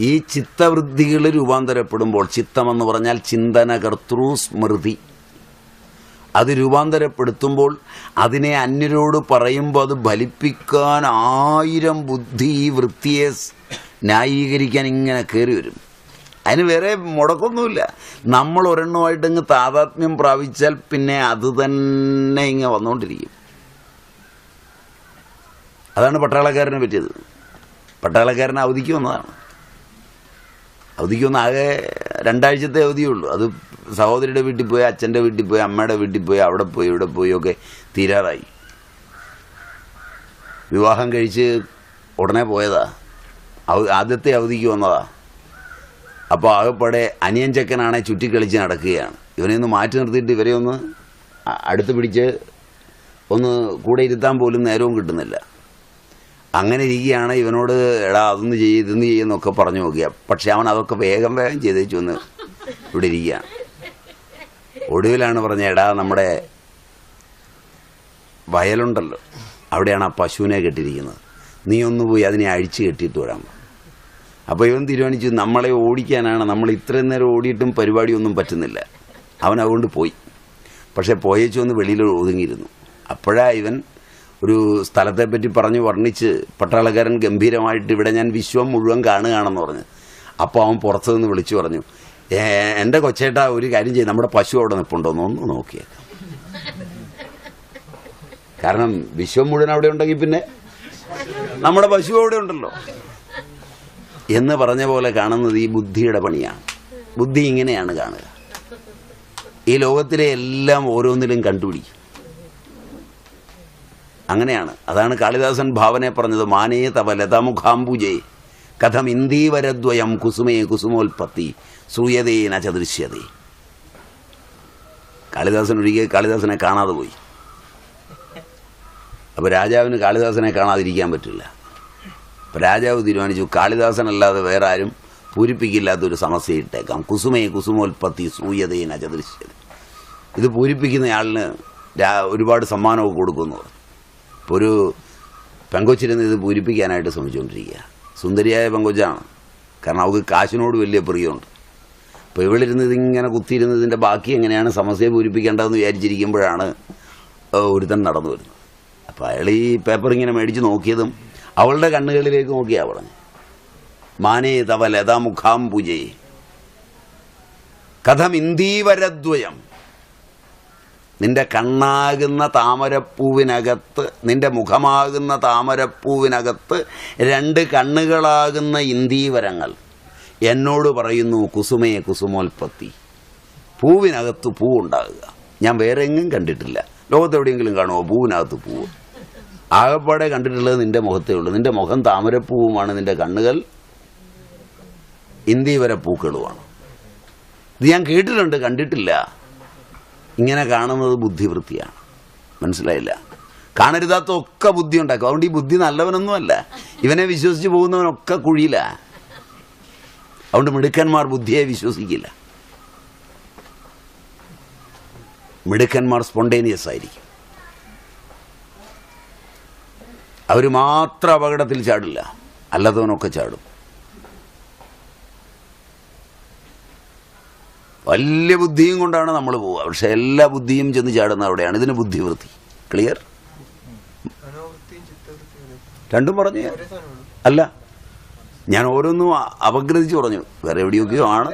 ഈ ചിത്തവൃദ്ധികൾ രൂപാന്തരപ്പെടുമ്പോൾ ചിത്തമെന്ന് പറഞ്ഞാൽ ചിന്തന കർത്തൃ സ്മൃതി. അത് രൂപാന്തരപ്പെടുത്തുമ്പോൾ അതിനെ അന്യരോട് പറയുമ്പോൾ അത് ഫലിപ്പിക്കാൻ ആയിരം ബുദ്ധി ഈ വൃത്തിയെ ന്യായീകരിക്കാൻ ഇങ്ങനെ കയറി വരും. അതിന് വേറെ മുടക്കൊന്നുമില്ല. നമ്മൾ ഒരെണ്ണമായിട്ട് ഇങ്ങ് താതാത്മ്യം പ്രാപിച്ചാൽ പിന്നെ അത് തന്നെ ഇങ്ങനെ വന്നുകൊണ്ടിരിക്കും അതാണ് പട്ടാളക്കാരനെ പറ്റിയത്. പട്ടാളക്കാരൻ അവധിക്ക് വന്നതാണ്. അവധിക്ക് വന്ന ആകെ രണ്ടാഴ്ചത്തെ അവധിയുള്ളൂ. അത് സഹോദരിയുടെ വീട്ടിൽ പോയി അച്ഛന്റെ വീട്ടിൽ പോയി അമ്മയുടെ വീട്ടിൽ പോയി അവിടെ പോയി ഇവിടെ പോയി ഒക്കെ തീരാറായി. വിവാഹം കഴിച്ച് ഉടനെ പോയതാ. അവ- ആദ്യത്തെ അവധിക്ക് വന്നതാ. അപ്പോൾ ആകെപ്പാടെ അനിയൻ ചെക്കനാണെ ചുറ്റിക്കളിച്ച് നടക്കുകയാണ്. ഇവനെ ഒന്ന് മാറ്റി നിർത്തിയിട്ട് ഇവരെ ഒന്ന് അടുത്ത് പിടിച്ച് ഒന്ന് കൂടെ ഇരുത്താൻ പോലും നേരവും കിട്ടുന്നില്ല. അങ്ങനെ ഇരിക്കുകയാണ് ഇവനോട് എടാ അതൊന്ന് ചെയ്യ് ഇതൊന്ന് ചെയ്യുന്നൊക്കെ പറഞ്ഞു നോക്കിയ പക്ഷെ അവൻ അതൊക്കെ വേഗം വേഗം ചെയ്തേച്ചു വന്ന് ഇവിടെ ഇരിക്കുകയാണ് ഒടുവിലാണ് പറഞ്ഞ എടാ നമ്മുടെ വയലുണ്ടല്ലോ അവിടെയാണ് ആ പശുവിനെ കെട്ടിയിരിക്കുന്നത്. നീ ഒന്ന് പോയി അതിനെ അഴിച്ചു കെട്ടിയിട്ട് വരാൻ അപ്പോൾ ഇവൻ തീരുമാനിച്ചു നമ്മളെ ഓടിക്കാനാണ് നമ്മൾ ഇത്രയും നേരം ഓടിയിട്ടും പരിപാടിയൊന്നും പറ്റുന്നില്ല. അവൻ അതുകൊണ്ട് പോയി. പക്ഷെ പോയേച്ചു ഒന്ന് വെളിയിൽ ഒതുങ്ങിയിരുന്നു. അപ്പോഴാ ഇവൻ ഒരു സ്ഥലത്തെ പറ്റി പറഞ്ഞ് വർണിച്ച് പട്ടാളക്കാരൻ ഗംഭീരമായിട്ട് ഇവിടെ ഞാൻ വിശ്വം മുഴുവൻ കാണുകയാണെന്ന് പറഞ്ഞു. അപ്പോൾ അവൻ പുറത്തു നിന്ന് വിളിച്ചു പറഞ്ഞു "ഏ, എന്റെ കൊച്ചേട്ടാ ഒരു കാര്യം ചെയ്യും നമ്മുടെ പശു അവിടെ നിൽപ്പുണ്ടോന്ന് ഒന്ന് നോക്കിയേക്കാം കാരണം വിശ്വം മുഴുവൻ അവിടെ ഉണ്ടെങ്കിൽ പിന്നെ നമ്മുടെ പശു അവിടെ ഉണ്ടല്ലോ. എന്ന് പറഞ്ഞ പോലെ കാണുന്നത് ഈ ബുദ്ധിയുടെ പണിയാണ്. ബുദ്ധി ഇങ്ങനെയാണ് കാണുക. ഈ ലോകത്തിലെ എല്ലാം ഓരോന്നിലും കണ്ടുപിടിക്കും. അങ്ങനെയാണ്. അതാണ് കാളിദാസൻ ഭാവനെ പറഞ്ഞത് മാനേ തവ ലതമുഖാംബുജേ കഥം ഇന്ദീവരദ്വയം കുസുമേ കുസുമോൽപത്തി സൂയതേ നചദൃശ്യതേ കാളിദാസൻ ഒഴികെ കാളിദാസനെ കാണാതെ പോയി. അപ്പോൾ രാജാവിന് കാളിദാസനെ കാണാതിരിക്കാൻ പറ്റില്ല. അപ്പോൾ രാജാവ് തീരുമാനിച്ചു കാളിദാസനല്ലാതെ വേറെ ആരും പൂരിപ്പിക്കില്ലാത്തൊരു സമസ്യ ഇട്ടേക്കാം. കുസുമേ കുസുമോൽപത്തി സൂയതേന നചദൃശ്യത ഇത് പൂരിപ്പിക്കുന്നയാളിന് ഒരുപാട് സമ്മാനമൊക്കെ കൊടുക്കുന്നു പറഞ്ഞു ഒരു പെങ്കൊച്ചിരുന്ന് ഇത് പൂരിപ്പിക്കാനായിട്ട് ശ്രമിച്ചുകൊണ്ടിരിക്കുക. സുന്ദരിയായ പെങ്കൊച്ചാണ്. കാരണം അവൾക്ക് കാശിനോട് വലിയ പ്രിയമുണ്ട്. അപ്പോൾ ഇവളിരുന്ന് ഇതിങ്ങനെ കുത്തിയിരുന്നതിന്റെ ബാക്കി എങ്ങനെയാണ് സമസ്യയെ പൂരിപ്പിക്കേണ്ടതെന്ന് വിചാരിച്ചിരിക്കുമ്പോഴാണ് ഒരുത്തൻ നടന്നു വരുന്നത്. അപ്പോൾ അയാൾ ഈ പേപ്പർ ഇങ്ങനെ മേടിച്ച് നോക്കിയതും അവളുടെ കണ്ണുകളിലേക്ക് നോക്കിയാ പറഞ്ഞു മാനേ തവ ലതാമുഖാം പൂജയെ കഥം ഇന്ദീവരദ്വയം നിന്റെ കണ്ണാകുന്ന താമരപ്പൂവിനകത്ത് നിന്റെ മുഖമാകുന്ന താമരപ്പൂവിനകത്ത് രണ്ട് കണ്ണുകളാകുന്ന ഇന്ദീവരങ്ങൾ. എന്നോട് പറയുന്നു കുസുമേ കുസുമോൽപ്പത്തി പൂവിനകത്ത് പൂവുണ്ടാകുക ഞാൻ വേറെ എങ്ങും കണ്ടിട്ടില്ല. ലോകത്തെവിടെയെങ്കിലും കാണുമോ പൂവിനകത്ത് പൂവ് ആകപ്പാടെ കണ്ടിട്ടുള്ളത് നിന്റെ മുഖത്തേ ഉള്ളൂ. നിന്റെ മുഖം താമരപ്പൂവുമാണ് നിന്റെ കണ്ണുകൾ ഇന്ദീവര പൂക്കളുമാണ് ഇത് ഞാൻ കേട്ടിട്ടുണ്ട് കണ്ടിട്ടില്ല. ഇങ്ങനെ കാണുന്നത് ബുദ്ധിവൃത്തിയാണ്. മനസ്സിലായില്ല? കാണരുതാത്ത ഒക്കെ ബുദ്ധി ഉണ്ടാക്കും അതുകൊണ്ട് ഈ ബുദ്ധി നല്ലവനൊന്നുമല്ല. ഇവനെ വിശ്വസിച്ച് പോകുന്നവനൊക്കെ കുഴിയില്ല അതുകൊണ്ട് മിടുക്കന്മാർ ബുദ്ധിയെ വിശ്വസിക്കില്ല. മിടുക്കന്മാർ സ്പോണ്ടേനിയസ് ആയിരിക്കും. അവർ മാത്രം അപകടത്തിൽ ചാടില്ല. അല്ലാത്തവനൊക്കെ ചാടും. വലിയ ബുദ്ധിയും കൊണ്ടാണ് നമ്മൾ പോവുക. പക്ഷെ എല്ലാ ബുദ്ധിയും ചെന്ന് ചാടുന്ന അവിടെയാണ്. ഇതിന് ബുദ്ധിവൃത്തി. ക്ലിയർ രണ്ടും പറഞ്ഞു അല്ല. ഞാൻ ഓരോന്നും അപഗ്രഹിച്ച് പറഞ്ഞു. വേറെ എവിടെയൊക്കെയോ ആണ്.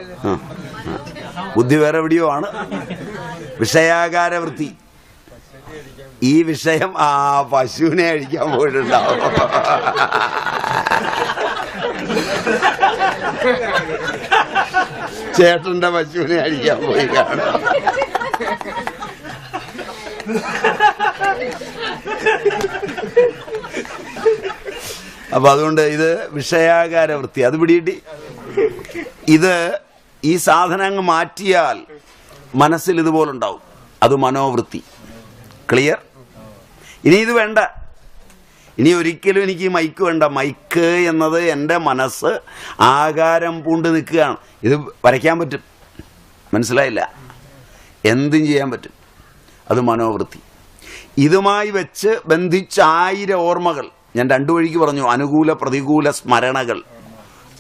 ബുദ്ധി വേറെ എവിടെയോ ആണ്. വിഷയാകാര വൃത്തി ഈ വിഷയം ആ പശുവിനെ അഴിക്കാൻ പോയിട്ടുണ്ടാവും. ചേട്ടന്റെ പശുവിനെ അഴിക്കാൻ പോയി കാണാം. അപ്പൊ അതുകൊണ്ട് ഇത് വിഷയാകാര വൃത്തി അത് പിടിയിട്ടി ഇത് ഈ സാധനം അങ്ങ് മാറ്റിയാൽ മനസ്സിൽ ഇതുപോലുണ്ടാവും. അത് മനോവൃത്തി. ക്ലിയർ ഇനി ഇത് വേണ്ട. ഇനി ഒരിക്കലും എനിക്ക് മൈക്ക് വേണ്ട. മൈക്ക് എന്നത് എന്റെ മനസ്സ് ആകാരം പൂണ്ട് നിൽക്കുകയാണ്. ഇത് വരയ്ക്കാൻ പറ്റും. മനസ്സിലായില്ല? എന്തും ചെയ്യാൻ പറ്റും. അത് മനോവൃത്തി. ഇതുമായി വെച്ച് ബന്ധിച്ച ആയിരം ഓർമ്മകൾ. ഞാൻ രണ്ടു വഴിക്ക് പറഞ്ഞു. അനുകൂല പ്രതികൂല സ്മരണകൾ.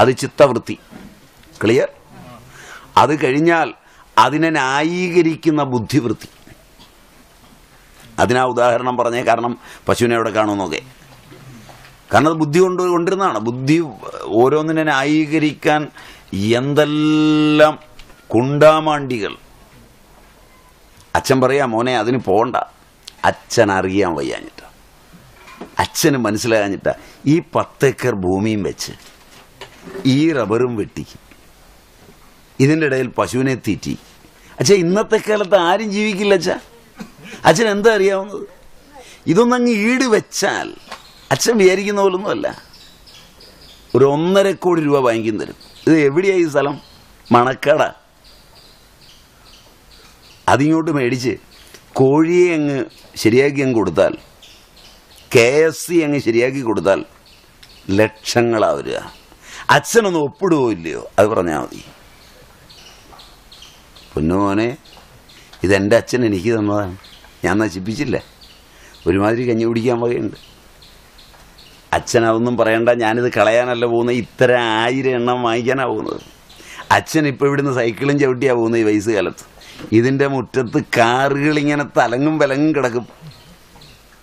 അത് ചിത്തവൃത്തി. ക്ലിയർ അത് കഴിഞ്ഞാൽ അതിനെ ന്യായീകരിക്കുന്ന ബുദ്ധിവൃത്തി. അതിനാ ഉദാഹരണം പറഞ്ഞേ. കാരണം പശുവിനെ എവിടെ കാണുമെന്നൊക്കെ. കാരണം അത് ബുദ്ധി കൊണ്ട് കൊണ്ടിരുന്നതാണ്. ബുദ്ധി ഓരോന്നിനെ ന്യായീകരിക്കാൻ എന്തെല്ലാം കുണ്ടാമാണ്ടികൾ. അച്ഛൻ പറയാ മോനെ അതിന് പോണ്ട. അച്ഛൻ അറിയാൻ വയ്യാഞ്ഞിട്ട. അച്ഛന് മനസ്സിലാകാഞ്ഞിട്ട. ഈ പത്തേക്കർ ഭൂമിയും വെച്ച് ഈ റബ്ബറും വെട്ടി. ഇതിന്റെ ഇടയിൽ പശുവിനെ തീറ്റി. അച്ഛാ ഇന്നത്തെ കാലത്ത് ആരും ജീവിക്കില്ല അച്ഛാ. അച്ഛൻ എന്താ അറിയാവുന്നത്? ഇതൊന്നങ്ങ് ഈട് വെച്ചാൽ അച്ഛൻ വിചാരിക്കുന്ന പോലൊന്നുമല്ല. ഒരു ഒന്നര കോടി രൂപ ബാങ്കിൽ തരും. ഇത് എവിടെയായി ഈ സ്ഥലം? മണക്കട. അതിങ്ങോട്ട് മേടിച്ച് കോഴിയെ അങ്ങ് ശരിയാക്കി അങ്ങ് കൊടുത്താൽ കെ എസ് സി അങ്ങ് ശരിയാക്കി കൊടുത്താൽ ലക്ഷങ്ങളാ വരിക. അച്ഛനൊന്ന് ഒപ്പിടുവോ ഇല്ലയോ? അത് പറഞ്ഞാൽ മതി. പൊന്നുമോനെ ഇതെന്റെ അച്ഛൻ എനിക്ക് തന്നതാണ്. ഞാൻ നശിപ്പിച്ചില്ല. ഒരുമാതിരി കഞ്ഞി കുടിക്കാൻ വകയുണ്ട്. അച്ഛൻ അതൊന്നും പറയണ്ട ഞാനിത് കളയാനല്ല പോകുന്നത്. ഇത്ര ആയിരം എണ്ണം വാങ്ങിക്കാനാണ് പോകുന്നത്. അച്ഛൻ ഇപ്പോൾ ഇവിടുന്ന് സൈക്കിളും ചവിട്ടിയാണ് പോകുന്നത് ഈ വയസ്സ് കാലത്ത്. ഇതിന്റെ മുറ്റത്ത് കാറുകൾ ഇങ്ങനെ തലങ്ങും വിലങ്ങും കിടക്കും.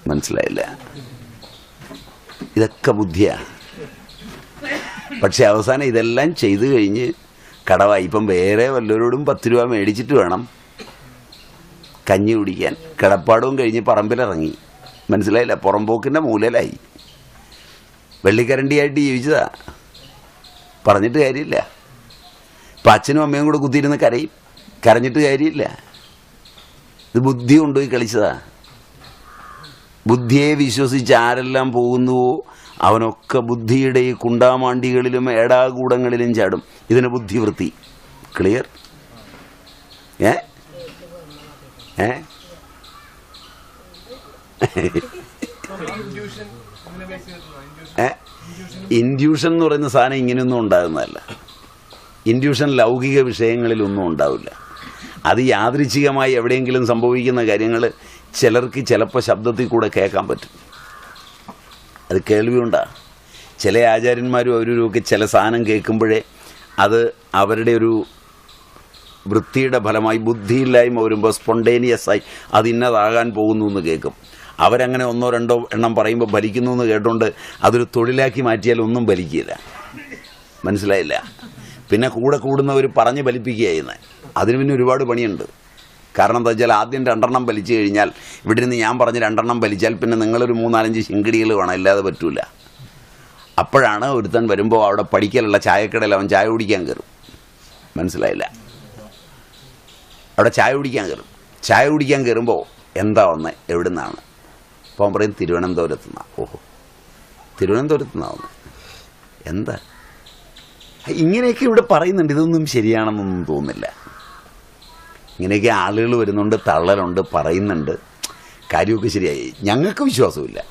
മനസ്സിലായില്ല? ഇതൊക്കെ ബുദ്ധിയാണ് പക്ഷെ അവസാനം ഇതെല്ലാം ചെയ്തു കഴിഞ്ഞ് കടവായി. ഇപ്പം വേറെ വല്ലവരോടും പത്ത് രൂപ മേടിച്ചിട്ട് വേണം കഞ്ഞി കുടിക്കാൻ. കിടപ്പാടവും കഴിഞ്ഞ് പറമ്പിലിറങ്ങി. മനസ്സിലായില്ല? പുറംപോക്കിന്റെ മൂലയിലായി. വെള്ളിക്കരണ്ടിയായിട്ട് ജീവിച്ചതാ. പറഞ്ഞിട്ട് കാര്യമില്ല. ഇപ്പം അച്ഛനും അമ്മയും കൂടെ കുത്തിയിരുന്ന് കരയും. കരഞ്ഞിട്ട് കാര്യമില്ല. ഇത് ബുദ്ധി കൊണ്ടുപോയി കളിച്ചതാ. ബുദ്ധിയെ വിശ്വസിച്ച് ആരെല്ലാം പോകുന്നുവോ അവനൊക്കെ ബുദ്ധിയുടെ ഈ കുണ്ടാമാണ്ടികളിലും ഏടാകൂടങ്ങളിലും ചാടും. ഇതിന് ബുദ്ധിവൃത്തി. ക്ലിയർ ഏ? ഏ? ഇൻഡ്യൂഷൻ എന്ന് പറയുന്ന സാധനം ഇങ്ങനെയൊന്നും ഉണ്ടാകുന്നതല്ല. ഇൻഡ്യൂഷൻ ലൗകിക വിഷയങ്ങളിലൊന്നും ഉണ്ടാവില്ല. അത് യാദൃച്ഛികമായി എവിടെയെങ്കിലും സംഭവിക്കുന്ന കാര്യങ്ങൾ ചിലർക്ക് ചിലപ്പോൾ ശബ്ദത്തിൽ കൂടെ കേൾക്കാൻ പറ്റും. അത് കേൾവിയുണ്ടാ. ചില ആചാര്യന്മാരും അവരൊക്കെ ചില സാധനം കേൾക്കുമ്പോഴേ അത് അവരുടെ ഒരു വൃത്തിയുടെ ഫലമായി ബുദ്ധിയില്ലായ്മ വരുമ്പോൾ സ്പോണ്ടേനിയസ് ആയി അത് ഇന്നതാകാൻ പോകുന്നു എന്ന് കേൾക്കും. അവരങ്ങനെ ഒന്നോ രണ്ടോ എണ്ണം പറയുമ്പോൾ ഭരിക്കുന്നു എന്ന് കേട്ടോണ്ട് അതൊരു തൊഴിലാക്കി മാറ്റിയാൽ ഒന്നും ഭരിക്കില്ല. മനസ്സിലായില്ല? പിന്നെ കൂടെ കൂടുന്നവർ പറഞ്ഞ് ഫലിപ്പിക്കുകയായിരുന്നു. അതിന് പിന്നെ ഒരുപാട് പണിയുണ്ട്. കാരണം എന്താ വെച്ചാൽ ആദ്യം രണ്ടെണ്ണം വലിച്ചു കഴിഞ്ഞാൽ ഇവിടെ നിന്ന് ഞാൻ പറഞ്ഞ് രണ്ടെണ്ണം വലിച്ചാൽ പിന്നെ നിങ്ങളൊരു മൂന്നാലഞ്ച് ശിങ്കിടികൾ വേണം ഇല്ലാതെ പറ്റൂല. അപ്പോഴാണ് ഒരുത്തൻ വരുമ്പോൾ അവിടെ പഠിക്കലുള്ള ചായക്കടയിൽ അവൻ ചായ കുടിക്കാൻ കയറും മനസ്സിലായില്ല? അവിടെ ചായ കുടിക്കാൻ കയറും ചായ കുടിക്കാൻ കയറുമ്പോൾ എന്താ വന്ന്? എവിടെ അവൻ പറയും തിരുവനന്തപുരത്ത് നിന്നാണ് ഓഹോ. തിരുവനന്തപുരത്ത് നിന്നാണ് എന്താ? ഇങ്ങനെയൊക്കെ ഇവിടെ പറയുന്നുണ്ട്. ഇതൊന്നും ശരിയാണെന്നൊന്നും തോന്നില്ല ഇങ്ങനെയൊക്കെ ആളുകൾ വരുന്നുണ്ട് തള്ളലുണ്ട് പറയുന്നുണ്ട്. കാര്യമൊക്കെ ശരിയായി. ഞങ്ങൾക്ക് വിശ്വാസമില്ല.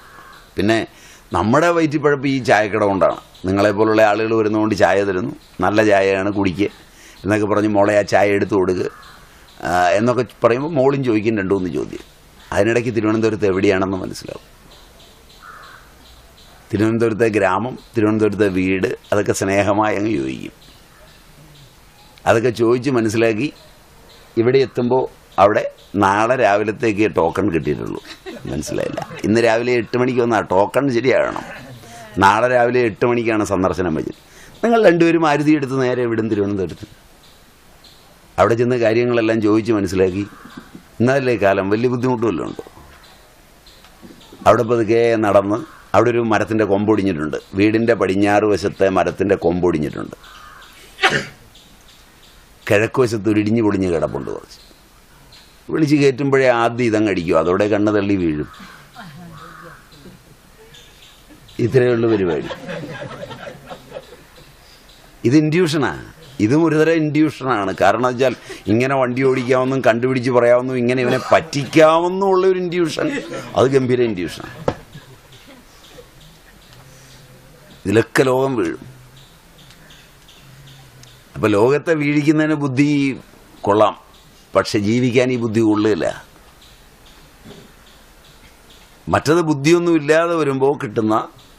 പിന്നെ നമ്മുടെ വയറ്റിപ്പഴപ്പ് ഈ ചായക്കട കൊണ്ടാണ്. നിങ്ങളെപ്പോലുള്ള ആളുകൾ വരുന്നതുകൊണ്ട് ചായ തരുന്നു. നല്ല ചായയാണ് കുടിക്കുക എന്നൊക്കെ പറഞ്ഞ് മോളെ ആ ചായ എടുത്തു കൊടുക്കുക എന്നൊക്കെ പറയുമ്പോൾ മോളും ചോദിക്കും രണ്ടു മൂന്ന് ചോദ്യം. അതിനിടയ്ക്ക് തിരുവനന്തപുരത്ത് എവിടെയാണെന്ന് മനസ്സിലാവും. തിരുവനന്തപുരത്തെ ഗ്രാമം തിരുവനന്തപുരത്തെ വീട് അതൊക്കെ സ്നേഹമായി അങ്ങ് ചോദിക്കും അതൊക്കെ ചോദിച്ച് മനസ്സിലാക്കി ഇവിടെ എത്തുമ്പോൾ അവിടെ നാളെ രാവിലത്തേക്ക് ടോക്കൺ കിട്ടിയിട്ടുള്ളൂ. മനസ്സിലായില്ല. ഇന്ന് രാവിലെ എട്ട് മണിക്ക് വന്നാൽ ടോക്കൺ ശരിയാകണം. നാളെ രാവിലെ എട്ട് മണിക്കാണ് സന്ദർശനം വെച്ചത് നിങ്ങൾ രണ്ടുപേരും ആരുതി എടുത്ത് നേരെ ഇവിടെ തിരുവനന്തപുരത്ത്. അവിടെ ചെന്ന് കാര്യങ്ങളെല്ലാം ചോദിച്ച് മനസ്സിലാക്കി. ഇന്നല്ലേ കാലം വലിയ ബുദ്ധിമുട്ടുമല്ലോ ഉണ്ടോ. അവിടെ പതുക്കെ നടന്ന് അവിടെ ഒരു മരത്തിന്റെ കൊമ്പൊടിഞ്ഞിട്ടുണ്ട് വീടിന്റെ പടിഞ്ഞാറ് വശത്തെ മരത്തിന്റെ കൊമ്പൊടിഞ്ഞിട്ടുണ്ട് കിഴക്ക് വശത്ത് ഒരു പൊടിഞ്ഞ് കിടപ്പുണ്ട് കുറച്ച്. വിളിച്ച് കയറ്റുമ്പോഴേ ആദ്യം ഇതങ്ങ് അതോടെ കണ്ണ് തള്ളി വീഴും. ഇത്രയുള്ള പരിപാടി. ഇത് ഇൻഡ്യൂഷനാ ഇതും ഒരുതരം ഇൻഡ്യൂഷനാണ്. കാരണം വെച്ചാൽ ഇങ്ങനെ വണ്ടി ഓടിക്കാമെന്നും കണ്ടുപിടിച്ച് പറയാമെന്നും ഇങ്ങനെ ഇവനെ പറ്റിക്കാമെന്നും ഉള്ള ഒരു ഇൻഡ്യൂഷൻ. അത് ഗംഭീര ഇൻഡ്യൂഷനാണ്. ഇതിലൊക്കെ ലോകം വീഴും. അപ്പൊ ലോകത്തെ വീഴിക്കുന്നതിന് ബുദ്ധി കൊള്ളാം. പക്ഷെ ജീവിക്കാൻ ഈ ബുദ്ധി കൊള്ളില്ല മറ്റത് ബുദ്ധിയൊന്നും ഇല്ലാതെ വരുമ്പോൾ കിട്ടുന്ന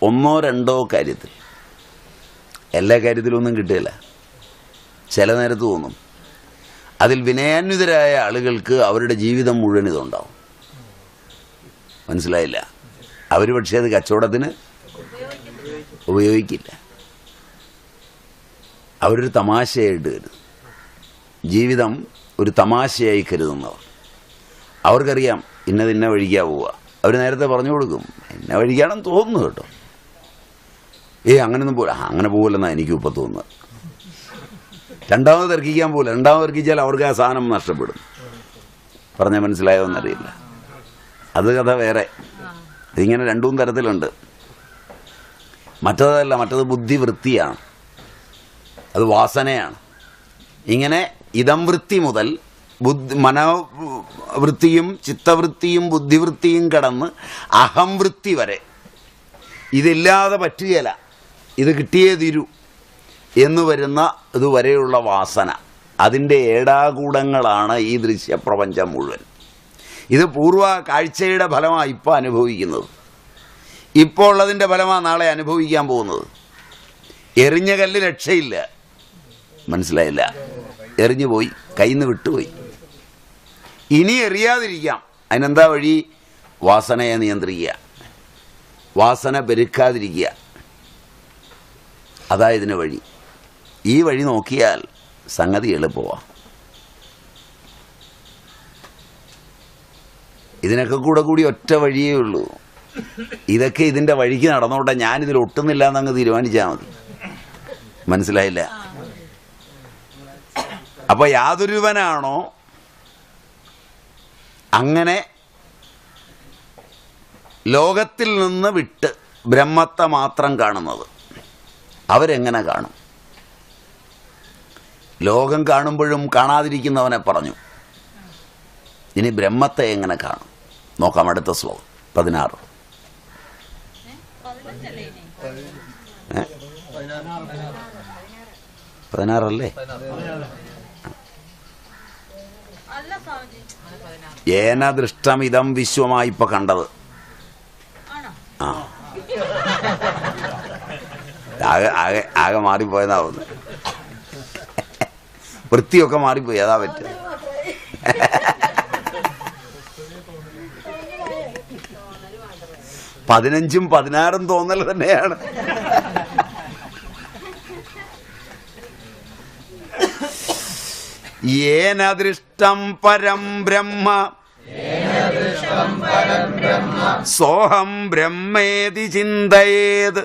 ഒന്നോ രണ്ടോ കാര്യത്തിൽ. എല്ലാ കാര്യത്തിലൊന്നും കിട്ടുകയില്ല. ചില നേരത്ത് തോന്നും. അതിൽ വിനയാന്വിതരായ ആളുകൾക്ക് അവരുടെ ജീവിതം മുഴുവൻ ഇതുണ്ടാവും. മനസ്സിലായില്ല? അവർ പക്ഷേ അത് കച്ചവടത്തിന് ഉപയോഗിക്കില്ല. അവരൊരു തമാശയായിട്ട് കരുതും. ജീവിതം ഒരു തമാശയായി കരുതുന്നവർ. അവർക്കറിയാം ഇന്നത് ഇന്ന വഴിക്കാ പോവുക. അവർ നേരത്തെ പറഞ്ഞു കൊടുക്കും ഇന്ന വഴിക്കാണെന്ന് തോന്നുന്നു കേട്ടോ. ഏ അങ്ങനെയൊന്നും പോലെ അങ്ങനെ പോകില്ലെന്നാണ് എനിക്കിപ്പോൾ തോന്നുന്നത്. രണ്ടാമത് തർക്കിക്കാൻ പോകില്ല രണ്ടാമത് തർക്കിച്ചാൽ അവർക്ക് ആ സാധനം നഷ്ടപ്പെടും. പറഞ്ഞാൽ മനസ്സിലായോ എന്നറിയില്ല അത് കഥ വേറെ. ഇതിങ്ങനെ രണ്ടും തരത്തിലുണ്ട്. മറ്റതല്ല മറ്റത് ബുദ്ധിവൃത്തിയാണ്. അത് വാസനയാണ്. ഇങ്ങനെ ഇതം വൃത്തി മുതൽ ബുദ്ധി മനോവൃത്തിയും ചിത്തവൃത്തിയും ബുദ്ധിവൃത്തിയും കടന്ന് അഹംവൃത്തി വരെ. ഇതില്ലാതെ പറ്റുകയില്ല. ഇത് കിട്ടിയേ തീരൂ. എന്ന് വരുന്ന ഇതുവരെയുള്ള വാസന. അതിന്റെ ഏടാകൂടങ്ങളാണ് ഈ ദൃശ്യപ്രപഞ്ചം മുഴുവൻ. ഇത് പൂർവ കാഴ്ചയുടെ ഫലമാണ് ഇപ്പോൾ അനുഭവിക്കുന്നത്. ഇപ്പോൾ ഉള്ളതിന്റെ ഫലമാണ് നാളെ അനുഭവിക്കാൻ പോകുന്നത്. എറിഞ്ഞ കല്ല് രക്ഷയില്ല. മനസ്സിലായില്ല. എറിഞ്ഞു പോയി. കയ്യിൽ നിന്ന് വിട്ടുപോയി. ഇനി എറിയാതിരിക്കാം. അതിനെന്താ വഴി? വാസനയെ നിയന്ത്രിക്കുക. വാസന പെരുക്കാതിരിക്കുക. അതാ ഇതിന് വഴി. ഈ വഴി നോക്കിയാൽ സംഗതി എളുപ്പമാണ് ഇതിനൊക്കെ കൂടെ കൂടി ഒറ്റ വഴിയേ ഉള്ളൂ. ഇതൊക്കെ ഇതിന്റെ വഴിക്ക് നടന്നോട്ടെ ഞാനിതിൽ ഒട്ടുന്നില്ല എന്നങ്ങ് തീരുമാനിച്ചാൽ മതി. മനസ്സിലായില്ല? അപ്പൊ യാതൊരുവനാണോ അങ്ങനെ ലോകത്തിൽ നിന്ന് വിട്ട് ബ്രഹ്മത്തെ മാത്രം കാണുന്നത്? അവരെങ്ങനെ കാണും? ലോകം കാണുമ്പോഴും കാണാതിരിക്കുന്നവനെ പറഞ്ഞു. ഇനി ബ്രഹ്മത്തെ എങ്ങനെ കാണും? നോക്കാം അടുത്ത ശ്ലോകം പതിനാറ്? പതിനാറല്ലേ? ഏന ദൃഷ്ടം ഇതം വിശ്വമായി ഇപ്പൊ കണ്ടത്. ആ. ആകെ ആകെ മാറിപ്പോയതാവുന്നു വൃത്തിയൊക്കെ മാറിപ്പോയി. അതാ പറ്റുക പതിനഞ്ചും പതിനാറും തോന്നൽ തന്നെയാണ്. ഏനദൃഷ്ടം പരം ബ്രഹ്മ. സോഹം ബ്രഹ്മേതി ചിന്തയേത്.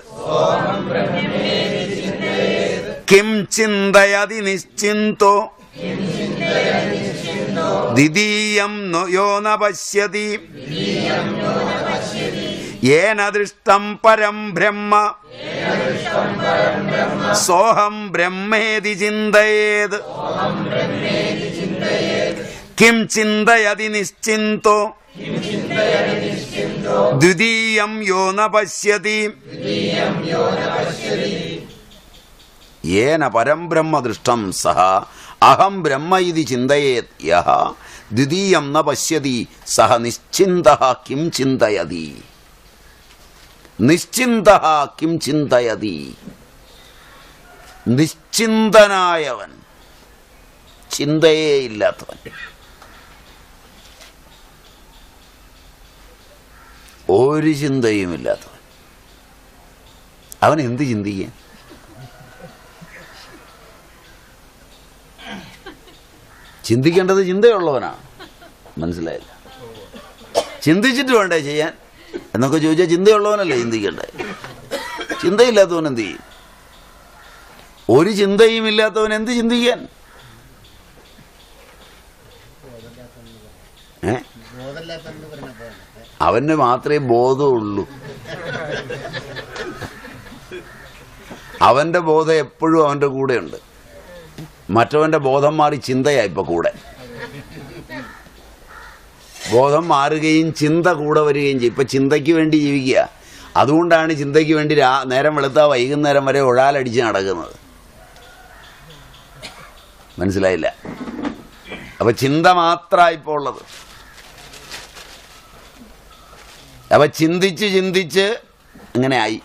കിം ചിന്തയതി നിശ്ചിന്തോ? ദ്വിതീയം യോ ന പശ്യതി. ഏന ദൃഷ്ടം പരം ബ്രഹ്മ. സോഹം ബ്രഹ്മേതി ചിന്തയേത്. കിം ചിന്തയതി നിശ്ചിന്തോ? ദ്വിതീയം യോ ന ഏന പരം ബ്രഹ്മ ദൃഷ്ടം സഹ അഹം ബ്രഹ്മ ഇതി ചിന്തയേത് യഹ ദ്വിതീയം ന പശ്യതി സഹ നിശ്ചിന്ത കിം ചിന്തയതി നിശ്ചിന്ത കിം ചിന്തയതി നിശ്ചിന്തനായവൻ ചിന്തയേ ഇല്ലാത്തവൻ ഒരു ചിന്തയുമില്ലാത്തവൻ അവൻ എന്ത് ചിന്തിക്കാൻ ചിന്തിക്കേണ്ടത് ചിന്തയുള്ളവനാണ്. മനസ്സിലായില്ല? ചിന്തിച്ചിട്ട് വേണ്ടേ ചെയ്യാൻ? എന്നൊക്കെ ചോദിച്ചാൽ ചിന്തയുള്ളവനല്ലേ ചിന്തിക്കണ്ടേ ചിന്തയില്ലാത്തവൻ എന്ത് ചെയ്യും? ഒരു ചിന്തയും ഇല്ലാത്തവൻ എന്ത് ചിന്തിക്കാൻ? അവന് മാത്രമേ ബോധമുള്ളൂ അവന്റെ ബോധം എപ്പോഴും അവന്റെ കൂടെയുണ്ട്. മറ്റവന്റെ ബോധം മാറി ചിന്തയാ ഇപ്പൊ കൂടെ. ബോധം മാറുകയും ചിന്ത കൂടെ വരികയും ചെയ്യും. ഇപ്പൊ ചിന്തയ്ക്ക് വേണ്ടി ജീവിക്കുക. അതുകൊണ്ടാണ് ചിന്തയ്ക്ക് വേണ്ടി രാ നേരം വെളുത്താ വൈകുന്നേരം വരെ ഒഴാലടിച്ച് നടക്കുന്നത്. മനസ്സിലായില്ല? അപ്പൊ ചിന്ത മാത്രമാണ് ഇപ്പോൾ ഉള്ളത്. അപ്പൊ ചിന്തിച്ച് ചിന്തിച്ച് ഇങ്ങനെ ആയി.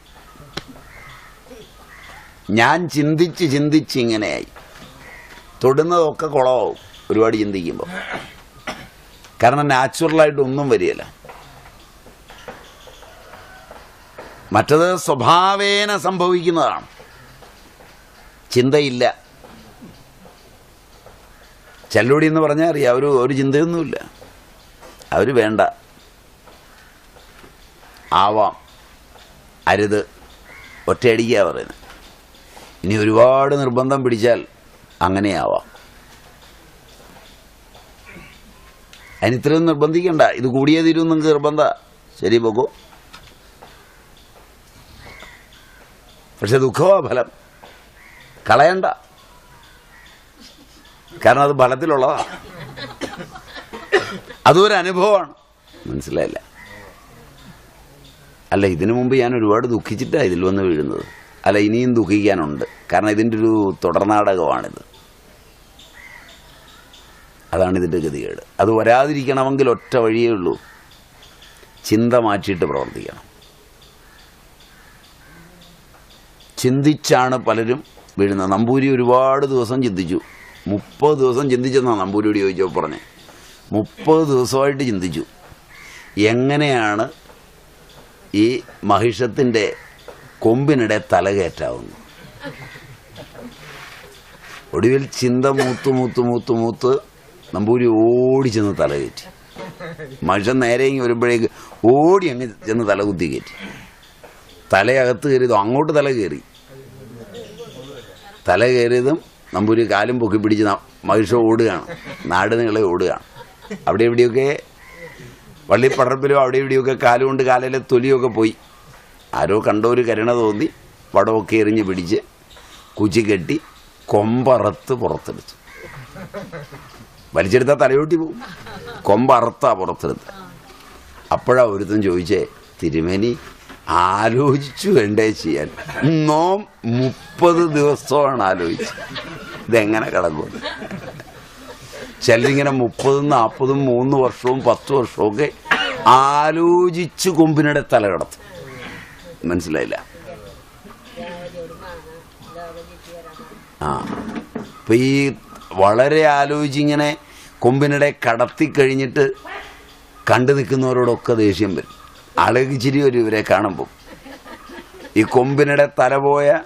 ഞാൻ ചിന്തിച്ച് ചിന്തിച്ച് ഇങ്ങനെയായി തൊടുന്നതൊക്കെ കുളമാവും. ഒരുപാട് ചിന്തിക്കുമ്പോൾ കാരണം നാച്ചുറലായിട്ട് ഒന്നും വരികയില്ല. മറ്റത് സ്വഭാവേന സംഭവിക്കുന്നതാണ്. ചിന്തയില്ല. ചെല്ലുടി എന്ന് പറഞ്ഞാൽ അറിയാം അവർ ഒരു ചിന്തയൊന്നുമില്ല. അവർ വേണ്ട. ആവാം. അരുത്. ഒറ്റയടിക്കുക പറയുന്നത്. ഇനി ഒരുപാട് നിർബന്ധം പിടിച്ചാൽ അങ്ങനെയാവാം. അതിന് ഇത്രയും നിർബന്ധിക്കണ്ട. ഇത് കൂടിയേ തീരും നിങ്ങൾക്ക് നിർബന്ധ. ശരി പോകൂ പക്ഷെ ദുഃഖമാ ഫലം? കളയണ്ട. കാരണം അത് ഫലത്തിലുള്ളതാണ്. ഒരു അനുഭവമാണ്. മനസ്സിലായില്ല. അല്ല ഇതിനു മുമ്പ് ഞാൻ ഒരുപാട് ദുഃഖിച്ചിട്ടാണ് ഇതിൽ വന്ന് വീഴുന്നത്. അല്ല ഇനിയും ദുഃഖിക്കാനുണ്ട്. കാരണം ഇതിന്റെ ഒരു തുടർനാടകമാണിത്. അതാണ് ഇതിന്റെ ഗതികേട്. അത് വരാതിരിക്കണമെങ്കിൽ ഒറ്റ വഴിയേ ഉള്ളൂ. ചിന്ത മാറ്റിയിട്ട് പ്രവർത്തിക്കണം. ചിന്തിച്ചാണ് പലരും വീഴുന്നത്. നമ്പൂരി ഒരുപാട് ദിവസം ചിന്തിച്ചു. മുപ്പത് ദിവസം ചിന്തിച്ചെന്നാണ് നമ്പൂരിയോട് ചോദിച്ചപ്പോൾ പറഞ്ഞേ. മുപ്പത് ദിവസമായിട്ട് ചിന്തിച്ചു. എങ്ങനെയാണ് ഈ മഹിഷത്തിന്റെ കൊമ്പിനിടെ തലകയറ്റാവുന്നത്? ഒടുവിൽ ചിന്ത മൂത്ത് മൂത്ത് മൂത്ത് മൂത്ത് നമ്പൂരി ഓടി ചെന്ന് തല കയറ്റി. മനുഷ്യൻ നേരെ വരുമ്പോഴേക്ക് ഓടി അങ്ങ് ചെന്ന് തല കുത്തി കയറ്റി. തലയകത്ത് കയറിയതും അങ്ങോട്ട് തല കയറി. തല കയറിയതും നമ്പൂരി കാലും പൊക്കി പിടിച്ച് മഹിഷ ഓടുകയാണ്. നാട് നീളെ ഓടുകയാണ്. അവിടെ ഇവിടെയൊക്കെ വള്ളിപ്പടർപ്പിലും അവിടെ എവിടെയൊക്കെ കാലും കൊണ്ട് കാലിലെ തൊലിയൊക്കെ പോയി. ആരോ കണ്ട ഒരു കരുണ തോന്നി. വടമൊക്കെ എറിഞ്ഞ് പിടിച്ച് കുച്ചി കെട്ടി കൊമ്പറത്ത് പുറത്തെടുത്തു. വലിച്ചെടുത്താൽ തലയോട്ടി പോവും. കൊമ്പറുത്താ പുറത്തെടുത്ത് അപ്പോഴാ ഒരുത്തൻ ചോദിച്ചേ തിരുമേനി ആലോചിച്ചു വേണ്ടേ ചെയ്യാൻ? നോം മുപ്പത് ദിവസമാണ് ആലോചിച്ചത്. ഇതെങ്ങനെ കിടക്കും ചിലരിങ്ങനെ മുപ്പതും നാൽപ്പതും മൂന്ന് വർഷവും പത്ത് വർഷവും ഒക്കെ ആലോചിച്ച് കൊമ്പിനിടെ തല കിടത്തും. മനസ്സിലായില്ല. ആ. ഇപ്പൊ ഈ വളരെ ആലോചിച്ചിങ്ങനെ കൊമ്പിനിടെ കടത്തി കഴിഞ്ഞിട്ട് കണ്ടു നിൽക്കുന്നവരോടൊക്കെ ദേഷ്യം വരും. ആളുകൾക്ക് ചിരി വരും ഇവരെ കാണുമ്പോൾ ഈ കൊമ്പിനിടെ തലപോയ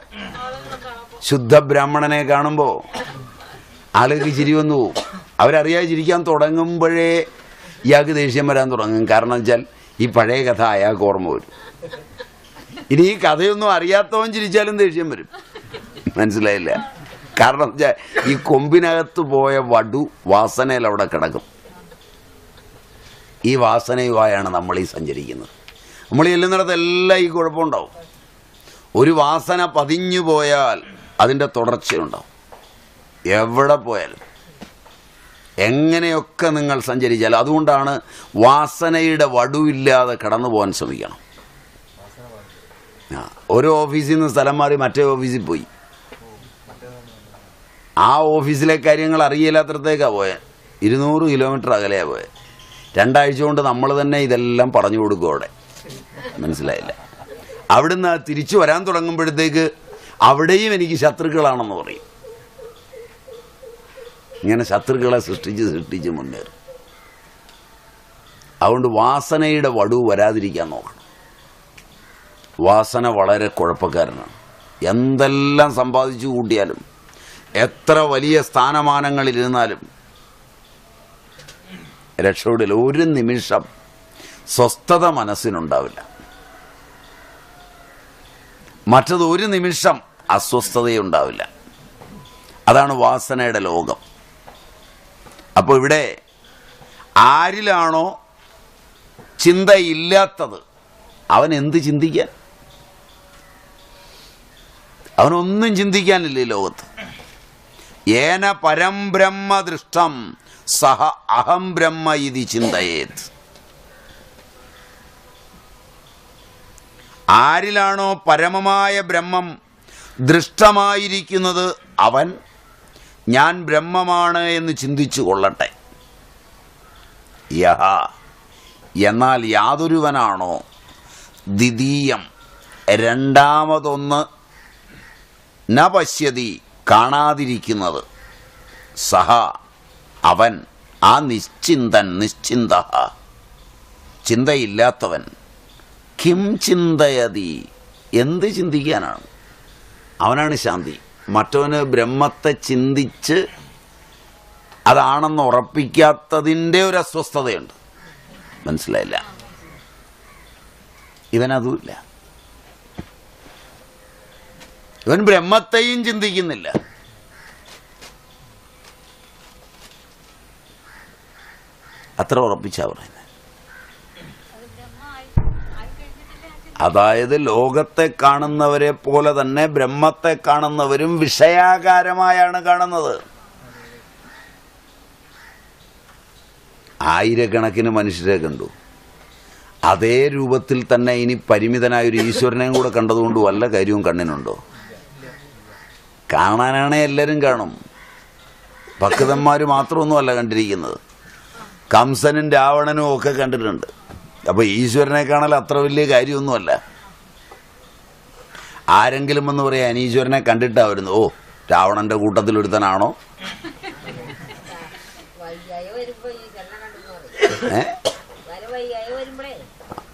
ശുദ്ധ ബ്രാഹ്മണനെ കാണുമ്പോൾ ആളുകൾക്ക് ചിരി വന്നു പോകും അവരറിയാതെ ചിരിക്കാൻ തുടങ്ങുമ്പോഴേ ഇയാൾക്ക് ദേഷ്യം വരാൻ തുടങ്ങും. കാരണം വെച്ചാൽ ഈ പഴയ കഥ അയാൾക്ക് ഓർമ്മ വരും. ഇനി ഈ കഥയൊന്നും അറിയാത്തവൻ ചിരിച്ചാലും ദേഷ്യം വരും. മനസ്സിലായില്ല? കാരണം ഈ കൊമ്പിനകത്ത് പോയ വടു വാസനയിൽ അവിടെ കിടക്കും. ഈ വാസനയുമായാണ് നമ്മൾ ഈ സഞ്ചരിക്കുന്നത്. നമ്മൾ ചെല്ലുന്നിടത്തെല്ലാം ഈ കുഴപ്പമുണ്ടാവും. ഒരു വാസന പതിഞ്ഞു പോയാൽ അതിന്റെ തുടർച്ചയുണ്ടാവും. എവിടെ പോയാലും. എങ്ങനെയൊക്കെ നിങ്ങൾ സഞ്ചരിച്ചാൽ അതുകൊണ്ടാണ് വാസനയുടെ വടുവില്ലാതെ കടന്നു പോകാൻ ശ്രമിക്കണം. ഒരു ഓഫീസിൽ നിന്ന് സ്ഥലം മാറി മറ്റേ ഓഫീസിൽ പോയി. ആ ഓഫീസിലെ കാര്യങ്ങൾ അറിയില്ലാത്തടത്തേക്കാണ് പോയത് ഇരുന്നൂറ് കിലോമീറ്റർ അകലെയാണ് പോയത് രണ്ടാഴ്ച കൊണ്ട് നമ്മൾ തന്നെ ഇതെല്ലാം പറഞ്ഞു കൊടുക്കും അവിടെ. മനസ്സിലായില്ല. അവിടുന്ന് തിരിച്ചു വരാൻ തുടങ്ങുമ്പോഴത്തേക്ക് അവിടെയും എനിക്ക് ശത്രുക്കളാണെന്ന് പറയും. ഇങ്ങനെ ശത്രുക്കളെ സൃഷ്ടിച്ച് സൃഷ്ടിച്ച് മുന്നേറും. അതുകൊണ്ട് വാസനയുടെ വടു വരാതിരിക്കാൻ നോക്കണം. വാസന വളരെ കുഴപ്പക്കാരനാണ്. എന്തെല്ലാം സമ്പാദിച്ചു കൂട്ടിയാലും എത്ര വലിയ സ്ഥാനമാനങ്ങളിലിരുന്നാലും രക്ഷയുടെ ഒരു നിമിഷം സ്വസ്ഥത മനസ്സിനുണ്ടാവില്ല. മറ്റത് ഒരു നിമിഷം അസ്വസ്ഥതയുണ്ടാവില്ല. അതാണ് വാസനയുടെ ലോകം. അപ്പോൾ ഇവിടെ ആരിലാണോ ചിന്തയില്ലാത്തത് അവൻ എന്ത് ചിന്തിക്കാൻ? അവനൊന്നും ചിന്തിക്കാനില്ല ഈ ലോകത്ത്. ഏന പരം ബ്രഹ്മ ദൃഷ്ടം സഹ അഹം ബ്രഹ്മ ഇതി ചിന്തയേത്. ആരിലാണോ പരമമായ ബ്രഹ്മം ദൃഷ്ടമായിരിക്കുന്നത് അവൻ ഞാൻ ബ്രഹ്മമാണ് എന്ന് ചിന്തിച്ചു കൊള്ളട്ടെ. യഹ എന്നാൽ യാതൊരുവനാണോ? ദ്വിതീയം രണ്ടാമതൊന്ന് ന പശ്യതി. കാണാതിരിക്കുന്നത്. സഹ അവൻ ആ നിശ്ചിന്തൻ നിശ്ചിന്ത. ചിന്തയില്ലാത്തവൻ. കിം ചിന്തയതി. എന്ത് ചിന്തിക്കാനാണ്? അവനാണ് ശാന്തി. മറ്റവന് ബ്രഹ്മത്തെ ചിന്തിച്ച് അതാണെന്ന് ഉറപ്പിക്കാത്തതിന്റെ ഒരു അസ്വസ്ഥതയുണ്ട്. മനസ്സിലായില്ല. ഇവനതുമില്ല ഇവൻ ബ്രഹ്മത്തെയും ചിന്തിക്കുന്നില്ല. അത്ര ഉറപ്പിച്ചാ പറയുന്നത്. അതായത് ലോകത്തെ കാണുന്നവരെ പോലെ തന്നെ ബ്രഹ്മത്തെ കാണുന്നവരും വിഷയാകാരമായാണ് കാണുന്നത്. ആയിരക്കണക്കിന് മനുഷ്യരെ കണ്ടു. അതേ രൂപത്തിൽ തന്നെ ഇനി പരിമിതനായ ഒരു ഈശ്വരനെയും കൂടെ കണ്ടതുകൊണ്ട് വല്ല കാര്യവും കണ്ണിനുണ്ടോ? കാണാനാണേ എല്ലാവരും കാണും. ഭക്തന്മാർ മാത്രമൊന്നുമല്ല കണ്ടിരിക്കുന്നത്. കംസനും രാവണനും ഒക്കെ കണ്ടിട്ടുണ്ട്. അപ്പോൾ ഈശ്വരനെ കാണൽ അത്ര വലിയ കാര്യമൊന്നുമല്ല. ആരെങ്കിലും എന്ന് പറയാൻ അനീശ്വരനെ കണ്ടിട്ടാ വരുന്നു ഓ രാവണന്റെ കൂട്ടത്തിൽ ഒരുത്തനാണോ?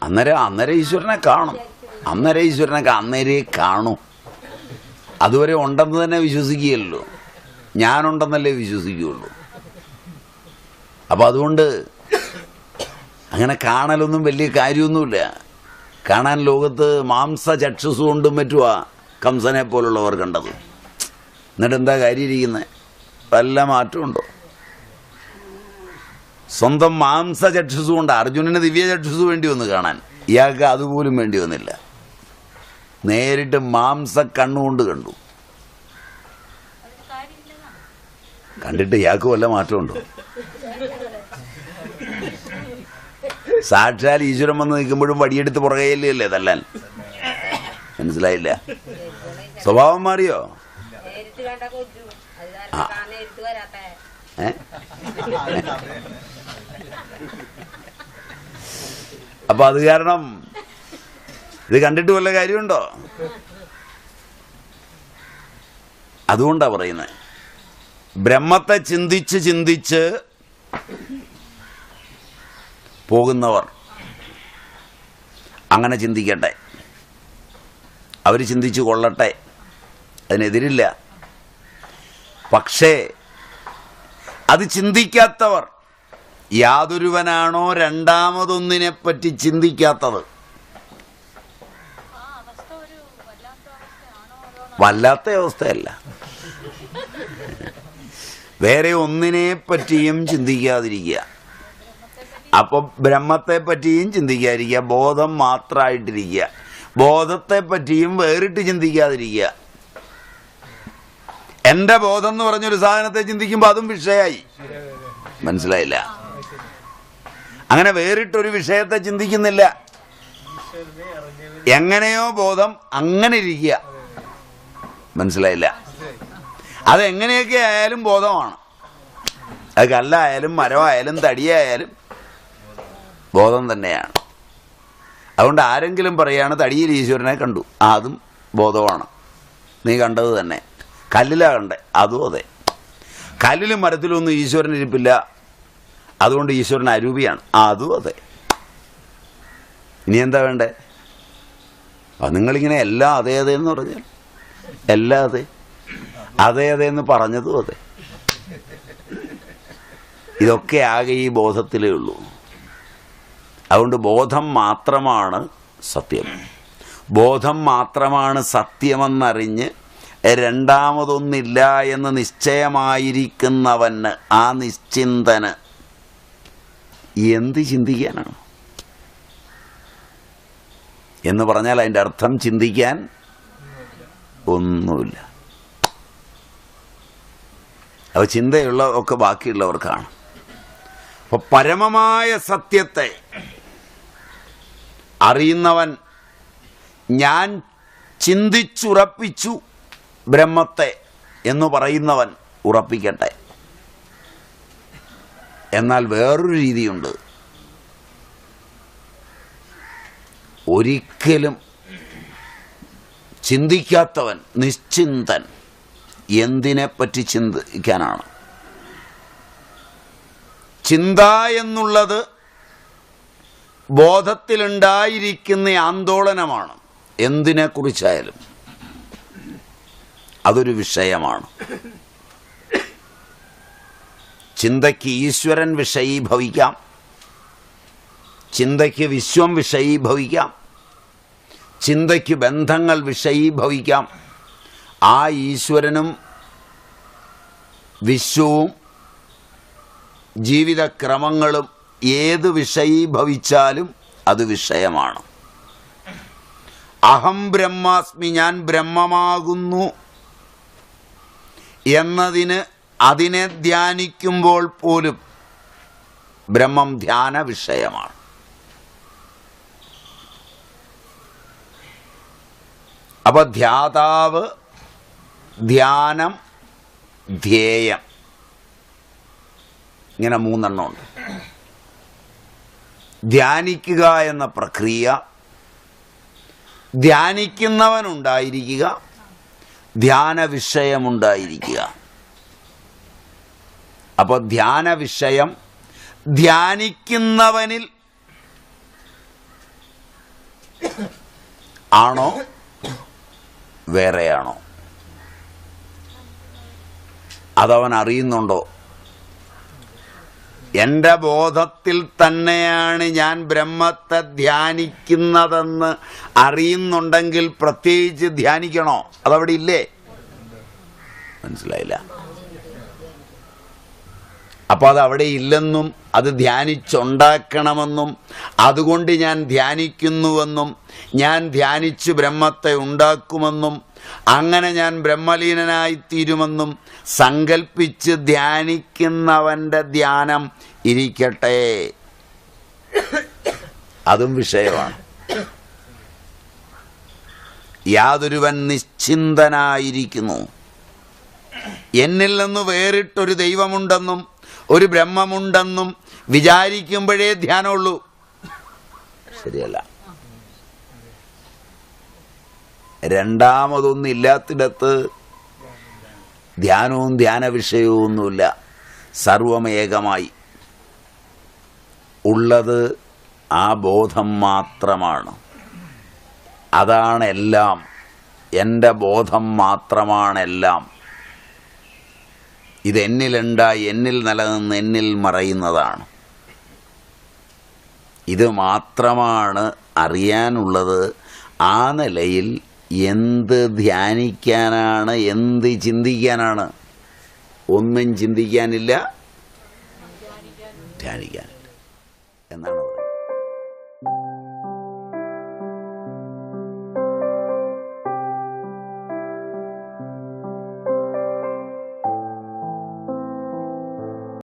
അന്നേരം അന്നേരം ഈശ്വരനെ കാണും. അന്നേരം ഈശ്വരനെ അന്നേരെ കാണൂ. അതുവരെ ഉണ്ടെന്ന് തന്നെ വിശ്വസിക്കുകയല്ലോ. ഞാനുണ്ടെന്നല്ലേ വിശ്വസിക്കുകയുള്ളൂ. അപ്പോൾ അതുകൊണ്ട് അങ്ങനെ കാണലൊന്നും വലിയ കാര്യമൊന്നുമില്ല. കാണാൻ ലോകത്ത് മാംസ ചക്ഷുസ് കൊണ്ടും പറ്റുവാ കംസനെ പോലുള്ളവർ കണ്ടത്. എന്നിട്ട് എന്താ കാര്യം ഇരിക്കുന്നത് വല്ല മാറ്റമുണ്ടോ? സ്വന്തം മാംസ ചക്ഷുസ് കൊണ്ട് അർജുനന് ദിവ്യ ചക്ഷുസ് വേണ്ടി വന്നു കാണാൻ. ഇയാൾക്ക് അതുപോലും വേണ്ടി വന്നില്ല. നേരിട്ട് മാംസ കണ്ണുകൊണ്ട് കണ്ടു. കണ്ടിട്ട് ഇയാൾക്ക് വല്ല മാറ്റമുണ്ടോ? സാക്ഷാൽ ഈശ്വരൻ വന്ന് നിൽക്കുമ്പോഴും വടിയെടുത്ത് പുറകെയല്ലേ അല്ലേ തല്ലാൻ? മനസ്സിലായില്ല. സ്വഭാവം മാറിയോ? അപ്പൊ അത് കാരണം ഇത് കണ്ടിട്ട് വല്ല കാര്യമുണ്ടോ? അതുകൊണ്ടാണ് പറയുന്നത് ബ്രഹ്മത്തെ ചിന്തിച്ച് ചിന്തിച്ച് പോകുന്നവർ അങ്ങനെ ചിന്തിക്കട്ടെ. അവർ ചിന്തിച്ചു കൊള്ളട്ടെ. അതിനെതിരില്ല. പക്ഷേ അത് ചിന്തിക്കാത്തവർ യാതൊരുവനാണോ രണ്ടാമതൊന്നിനെപ്പറ്റി ചിന്തിക്കാത്തത്? വല്ലാത്ത അവസ്ഥയല്ല. വേറെ ഒന്നിനെ പറ്റിയും ചിന്തിക്കാതിരിക്കുക. അപ്പൊ ബ്രഹ്മത്തെ പറ്റിയും ചിന്തിക്കാതിരിക്കുക. ബോധം മാത്രമായിട്ടിരിക്കുക ബോധത്തെ പറ്റിയും വേറിട്ട് ചിന്തിക്കാതിരിക്കുക. എന്റെ ബോധം എന്ന് പറഞ്ഞൊരു സാധനത്തെ ചിന്തിക്കുമ്പോൾ അതും വിഷയായി. മനസ്സിലായില്ല? അങ്ങനെ വേറിട്ടൊരു വിഷയത്തെ ചിന്തിക്കുന്നില്ല. എങ്ങനെയോ ബോധം അങ്ങനെ ഇരിക്കുക. മനസ്സിലായില്ല? അതെങ്ങനെയൊക്കെ ആയാലും ബോധമാണ്. അത് കല്ലായാലും മരമായാലും തടിയായാലും ബോധം തന്നെയാണ്. അതുകൊണ്ട് ആരെങ്കിലും പറയാണ് തടിയിൽ ഈശ്വരനെ കണ്ടു. അതും ബോധമാണ്. നീ കണ്ടത് തന്നെ. കല്ലിലാ കണ്ടേ അതും അതെ. കല്ലിലും മരത്തിലൊന്നും ഈശ്വരൻ ഇരിപ്പില്ല. അതുകൊണ്ട് ഈശ്വരൻ അരൂപിയാണ്. അതും അതെ. ഇനി എന്താ വേണ്ടേ? ആ നിങ്ങളിങ്ങനെ എല്ലാം അതേ അതേ എന്ന് പറഞ്ഞാൽ എല്ലാം അതെ. അതേ അതെ എന്ന് പറഞ്ഞതും അതെ. ഇതൊക്കെ ആകെ ഈ ബോധത്തിലേ ഉള്ളൂ. അതുകൊണ്ട് ബോധം മാത്രമാണ് സത്യം. ബോധം മാത്രമാണ് സത്യമെന്നറിഞ്ഞ് രണ്ടാമതൊന്നില്ല എന്ന് നിശ്ചയമായിരിക്കുന്നവന് ആ നിശ്ചിന്തന് എന്ത് ചിന്തിക്കാനാണ്? എന്ന് പറഞ്ഞാൽ അതിന്റെ അർത്ഥം ചിന്തിക്കാൻ ഒന്നുമില്ല. അവ ചിന്തയുള്ള ഒക്കെ ബാക്കിയുള്ളവർക്കാണ് അപ്പോൾ പരമമായ സത്യത്തെ അറിയുന്നവൻ ഞാൻ ചിന്തിച്ചുറപ്പിച്ചു ബ്രഹ്മത്തെ എന്ന് പറയുന്നവൻ ഉറപ്പിക്കട്ടെ. എന്നാൽ വേറൊരു രീതിയുണ്ട്. ഒരിക്കലും ചിന്തിക്കാത്തവൻ നിശ്ചിന്തൻ എന്തിനെപ്പറ്റി ചിന്തിക്കാനാണ്? ചിന്ത എന്നുള്ളത് ബോധത്തിലുണ്ടായിരിക്കുന്ന ആന്തോളനമാണ്. എന്തിനെക്കുറിച്ചായാലും അതൊരു വിഷയമാണ്. ചിന്തയ്ക്ക് ഈശ്വരൻ വിഷയീഭവിക്കാം. ചിന്തയ്ക്ക് വിശ്വം വിഷയീഭവിക്കാം. ചിന്തയ്ക്ക് ബന്ധങ്ങൾ വിഷയീഭവിക്കാം. ആ ഈശ്വരനും വിശ്വവും ജീവിതക്രമങ്ങളും ഏത് വിഷയീഭവിച്ചാലും അത് വിഷയമാണ്. അഹം ബ്രഹ്മാസ്മി ഞാൻ ബ്രഹ്മമാകുന്നു എന്നതിന് അതിനെ ധ്യാനിക്കുമ്പോൾ പോലും ബ്രഹ്മം ധ്യാന വിഷയമാണ്. അപ്പൊ ധ്യാതാവ് ധ്യാനം ധ്യേയം. ഇങ്ങനെ മൂന്നെണ്ണമുണ്ട് ധ്യാനിക്കുക എന്ന പ്രക്രിയ ധ്യാനിക്കുന്നവനുണ്ടായിരിക്കുക ധ്യാന വിഷയമുണ്ടായിരിക്കുക അപ്പോൾ ധ്യാന വിഷയം ധ്യാനിക്കുന്നവനിൽ ആണോ വേറെയാണോ? അതവൻ അറിയുന്നുണ്ടോ എന്റെ ബോധത്തിൽ തന്നെയാണ് ഞാൻ ബ്രഹ്മത്തെ ധ്യാനിക്കുന്നതെന്ന് അറിയുന്നുണ്ടെങ്കിൽ പ്രത്യേകിച്ച് ധ്യാനിക്കണോ? അതവിടെ ഇല്ലേ? മനസ്സിലായില്ല. അപ്പോൾ അത് അവിടെ ഇല്ലെന്നും അത് ധ്യാനിച്ചുണ്ടാക്കണമെന്നും അതുകൊണ്ട് ഞാൻ ധ്യാനിക്കുന്നുവെന്നും ഞാൻ ധ്യാനിച്ച് ബ്രഹ്മത്തെ ഉണ്ടാക്കുമെന്നും അങ്ങനെ ഞാൻ ബ്രഹ്മലീനനായിത്തീരുമെന്നും സങ്കൽപ്പിച്ച് ധ്യാനിക്കുന്നവന്റെ ധ്യാനം ഇരിക്കട്ടെ. അതും വിഷയമാണ്. യാതൊരുവൻ നിശ്ചിന്തനായിരിക്കുന്നു. എന്നിൽ നിന്ന് വേറിട്ടൊരു ദൈവമുണ്ടെന്നും ഒരു ബ്രഹ്മമുണ്ടെന്നും വിചാരിക്കുമ്പോഴേ ധ്യാനമുള്ളൂ. ശരിയല്ല. രണ്ടാമതൊന്നും ഇല്ലാത്തിടത്ത് ധ്യാനവും ധ്യാന വിഷയവും ഒന്നുമില്ല സർവമേകമായി. ഉള്ളത് ആ ബോധം മാത്രമാണ്. അതാണെല്ലാം എന്റെ ബോധം മാത്രമാണ് എല്ലാം. ഇത് എന്നിലുണ്ടായി എന്നിൽ നിലനിന്ന് എന്നിൽ മറയുന്നതാണ്. ഇത് മാത്രമാണ് അറിയാനുള്ളത്. ആ നിലയിൽ എന്ത് ധ്യാനിക്കാനാണ് എന്ത് ചിന്തിക്കാനാണ്? ഒന്നും ചിന്തിക്കാനില്ല ധ്യാനിക്കാനില്ല. എന്നാണ്